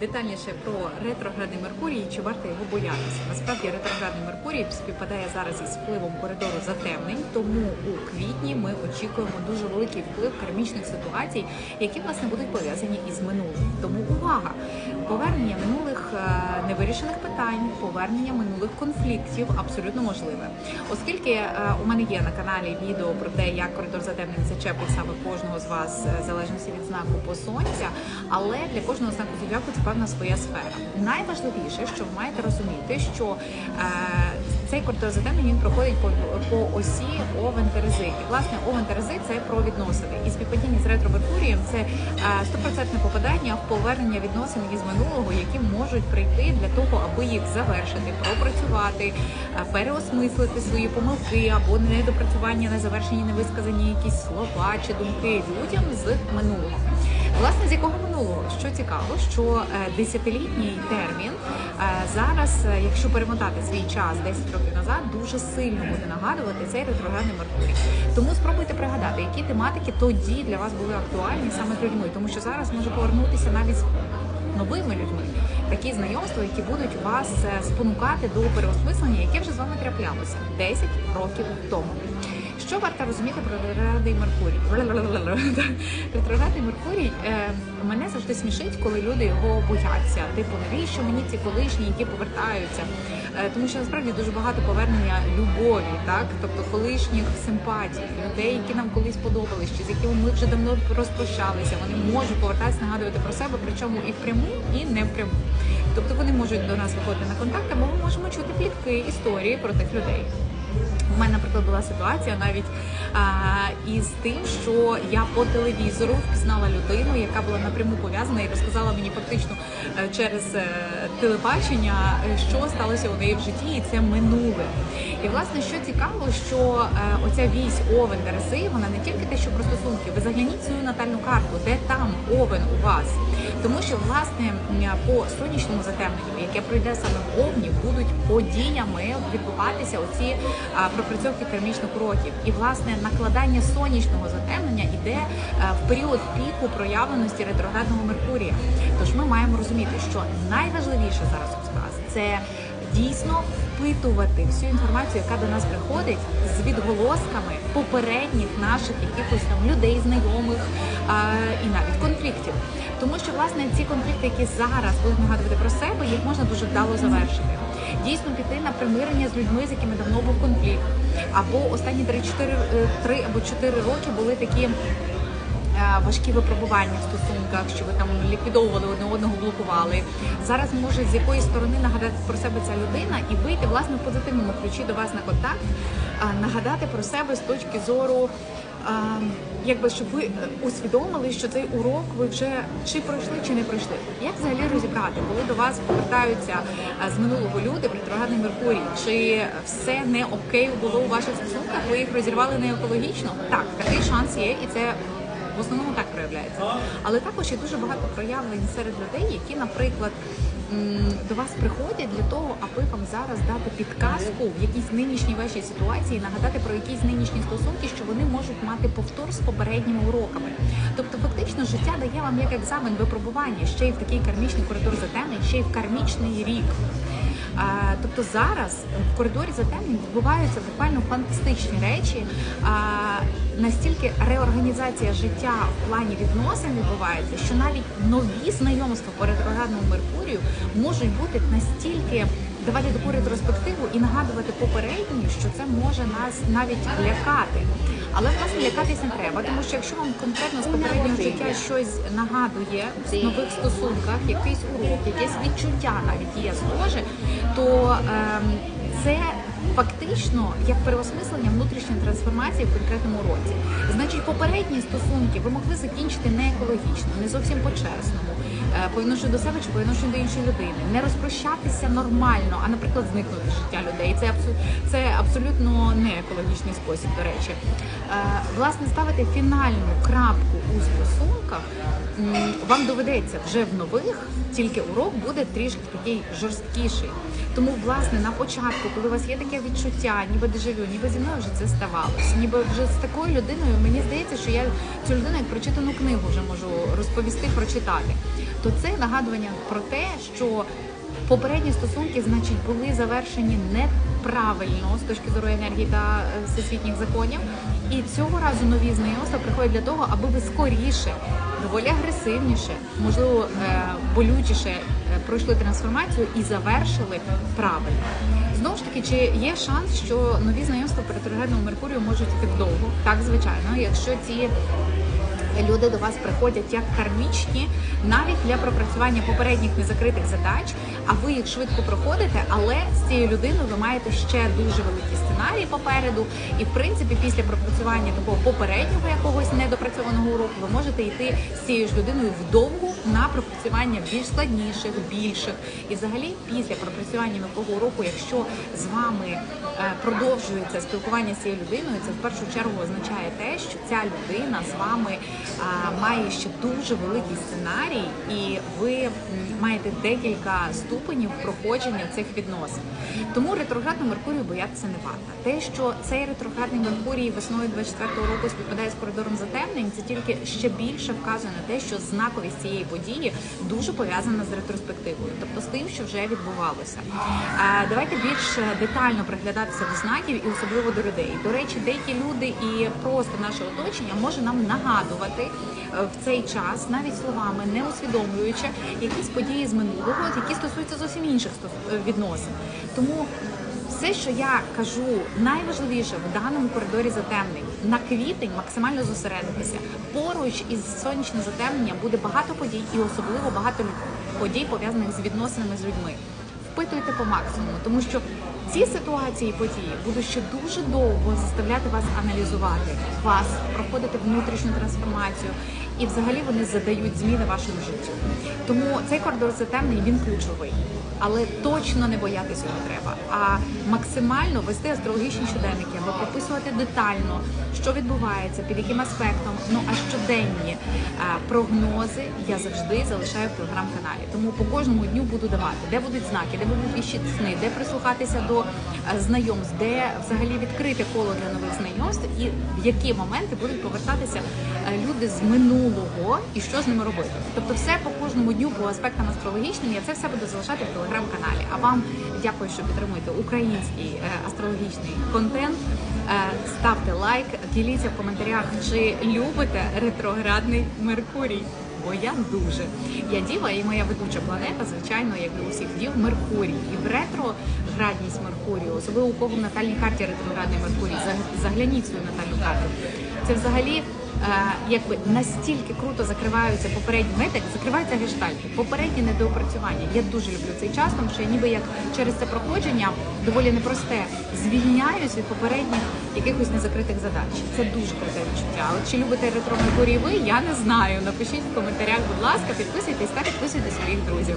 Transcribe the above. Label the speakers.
Speaker 1: детальніше про ретроградний Меркурій і чи варто його боятися. Насправді ретроградний Меркурій співпадає зараз із впливом коридору затемнень, тому у квітні ми очікуємо дуже великий вплив кармічних ситуацій, які власне будуть пов'язані із минулим. Тому увага! Повернення минулих е, невирішених питань, повернення минулих конфліктів абсолютно можливе. Оскільки е, у мене є на каналі відео про те, як коридор затемнень зачепить саме кожного з вас е, в залежності від знаку по сонця, але для кожного знаку зодіаку це певна своя сфера. Найважливіше, що ви маєте розуміти, що цей затемнень він проходить по, по осі Овен Терези. І власне Овен Терези це про відносини. І співпадіння з ретро Меркурієм це е, стопроцентне попадання в повернення відносин із минулого, які можуть прийти для того, аби їх завершити, пропрацювати, е, переосмислити свої помилки або недопрацювання, незавершені, невисказані якісь слова чи думки людям з минулого. Власне, з якого минулого? Що цікаво, що е, десятилітній термін зараз, е, якщо перемотати свій час 10 років назад, дуже сильно буде нагадувати цей ретроградний Меркурій. Тому спробуйте пригадати, які тематики тоді для вас були актуальні саме з людьми, тому що зараз може повернутися навіть з новими людьми. Такі знайомства, які будуть вас е, спонукати до переосмислення, яке вже з вами траплялося 10 років тому. Що варто розуміти про ретроградний Меркурій? Ретроградний Меркурій е, мене завжди смішить, коли люди його бояться. Типу, навіщо мені ці колишні, які повертаються? Е, тому що насправді дуже багато повернення любові, так тобто колишніх симпатій, людей, які нам колись подобались, чи з якими ми вже давно розпрощалися. Вони можуть повертатися, нагадувати про себе, причому і впряму, і не впряму. Тобто вони можуть до нас виходити на контакт, або ми можемо чути плітки, історії про тих людей. У мене, наприклад, була ситуація навіть а, із тим, що я по телевізору впізнала людину, яка була напряму пов'язана і розказала мені фактично е, через е, телебачення, е, що сталося у неї в житті, і це минуле. І власне, що цікаво, що оця вісь Овен Терези, вона не тільки те, що про стосунки. Ви загляніть свою натальну карту, де там Овен у вас. Тому що власне по сонячному затемненню, яке пройде саме в Овні, будуть подіями відбуватися оці пропрацьовки кармічних уроків. І власне накладання сонячного затемнення йде е, в період піку проявленості ретроградного Меркурія. Тож ми маємо розуміти, що найважливіше зараз у вас це дійсно впитувати всю інформацію, яка до нас приходить з відголосками попередніх наших якихось там людей, знайомих а, і навіть конфліктів. Тому що власне ці конфлікти, які зараз будуть нагадувати про себе, їх можна дуже вдало завершити. Дійсно піти на примирення з людьми, з якими давно був конфлікт, або останні 3-4 е, 3 або 4 роки були такі е, важкі випробування в стосунках, що ви там ліквідовували одне одного, блокували. Зараз може з якоїсь сторони нагадати про себе ця людина і вийти власне в позитивному ключі до вас на контакт, нагадати про себе з точки зору. Якби щоб ви е, усвідомили, що цей урок ви вже чи пройшли, чи не пройшли. Як взагалі розібрати, коли до вас повертаються е, з минулого люди ретроградний Меркурій? Чи все не окей було у ваших стосунках? Ви їх розірвали не екологічно? Так, такий шанс є, і це в основному так проявляється. Але також є дуже багато проявлень серед людей, які, наприклад, до вас приходять для того, аби вам зараз дати підказку в якійсь нинішній вашій ситуації, нагадати про якісь нинішні стосунки, що вони можуть мати повтор з попередніми уроками. Тобто, фактично, життя дає вам як екзамен випробування ще й в такий кармічний коридор затемнень, ще й в кармічний рік. Тобто зараз в коридорі затемнень відбуваються буквально фантастичні речі. Настільки реорганізація життя в плані відносин відбувається, що навіть нові знайомства по ретроградному Меркурію можуть бути настільки давати таку ретроспективу і нагадувати попередні, що це може нас навіть лякати. Але власне лякатись не треба, тому що якщо вам конкретно з попереднього життя щось нагадує в нових стосунках, якийсь урок, якесь відчуття навіть є схоже, то ем, це фактично як переосмислення внутрішньої трансформації в конкретному році. Значить, попередні стосунки ви могли закінчити не екологічно, не зовсім по-чесному, е, по відношенню до себе чи по відношенню до іншої людини, не розпрощатися нормально, а наприклад, зникнути життя людей. Це абсу- це абсолютно не екологічний спосіб, до речі. Е, Власне, ставити фінальну крапку у стосунках вам доведеться вже в нових, тільки урок буде трішки такий жорсткіший. Тому, власне, на початку, коли у вас є таке відчуття, ніби дежавю, ніби зі мною вже це ставалося, ніби вже з такою людиною, мені здається, що я цю людину як прочитану книгу вже можу розповісти, прочитати. То це нагадування про те, що попередні стосунки, значить, були завершені неправильно з точки зору енергії та е, всесвітніх законів. І цього разу нові знайомства приходять для того, аби ви скоріше, доволі агресивніше, можливо, е, болючіше е, пройшли трансформацію і завершили правильно. Знову ж таки, чи є шанс, що нові знайомства при ретроградному Меркурію можуть йти вдовго? Так, звичайно, якщо ці люди до вас приходять як кармічні, навіть для пропрацювання попередніх незакритих задач, а ви їх швидко проходите, але з цією людиною ви маєте ще дуже великі сценарії попереду. І в принципі, після пропрацювання такого попереднього якогось недопрацьованого уроку, ви можете йти з цією ж людиною вдовго на пропрацювання більш складніших, більших. І взагалі, після пропрацювання нового уроку, якщо з вами е, продовжується спілкування з цією людиною, це в першу чергу означає те, що ця людина з вами має ще дуже великий сценарій, і ви маєте декілька ступенів проходження цих відносин. Тому ретроградну Меркурію боятися не варто. Те, що цей ретроградний Меркурій весною 24-го року співпадає з коридором затемнень, це тільки ще більше вказує на те, що знаковість цієї події дуже пов'язана з ретроспективою, тобто з тим, що вже відбувалося. Давайте більш детально приглядатися до знаків і особливо до людей. До речі, деякі люди і просто наше оточення може нам нагадувати е, в цей час, навіть словами, не усвідомлюючи якісь події з минулого, які стосуються зовсім інших е, відносин. Тому все, що я кажу, найважливіше в даному коридорі затемнень на квітень максимально зосередитися. Поруч із сонячним затемненням буде багато подій, і особливо багато подій пов'язаних з відносинами з людьми. Впитуйте по максимуму, тому що ці ситуації і події будуть ще дуже довго заставляти вас аналізувати вас, проходити внутрішню трансформацію, і взагалі вони задають зміни вашому життю. Тому цей коридор затемний, він ключовий. Але точно не боятися його треба, а максимально вести астрологічні щоденники, або прописувати детально, що відбувається, під яким аспектом. Ну а щоденні прогнози я завжди залишаю в телеграм-каналі. Тому по кожному дню буду давати, де будуть знаки, де будуть віщі сни, де прислухатися до знайомств, де взагалі відкрите коло для нових знайомств, і в які моменти будуть повертатися е, люди з минулого і що з ними робити. Тобто, все по кожному дню по аспектам астрологічним. Я це все буду залишати в телеграм-каналі. А вам дякую, що підтримуєте український е, астрологічний контент. Е, Ставте лайк, діліться в коментарях, чи любите ретроградний Меркурій. Бо я дуже. Я діва і моя ведуча планета, звичайно, як і у всіх дів, Меркурій. І в ретроградність Меркурію, особливо у кого в натальній карті ретроградний Меркурій, загляніть свою натальну карту. Це взагалі якби настільки круто закриваються попередні як закриваються гештальти, попередні недоопрацювання. Я дуже люблю цей час, тому що я ніби як через це проходження доволі непросте звільняюсь від попередніх якихось незакритих задач. Це дуже круте відчуття. Але чи любите ретро ви? Я не знаю. Напишіть в коментарях, будь ласка, підписуйтесь та підписуйте своїх друзів.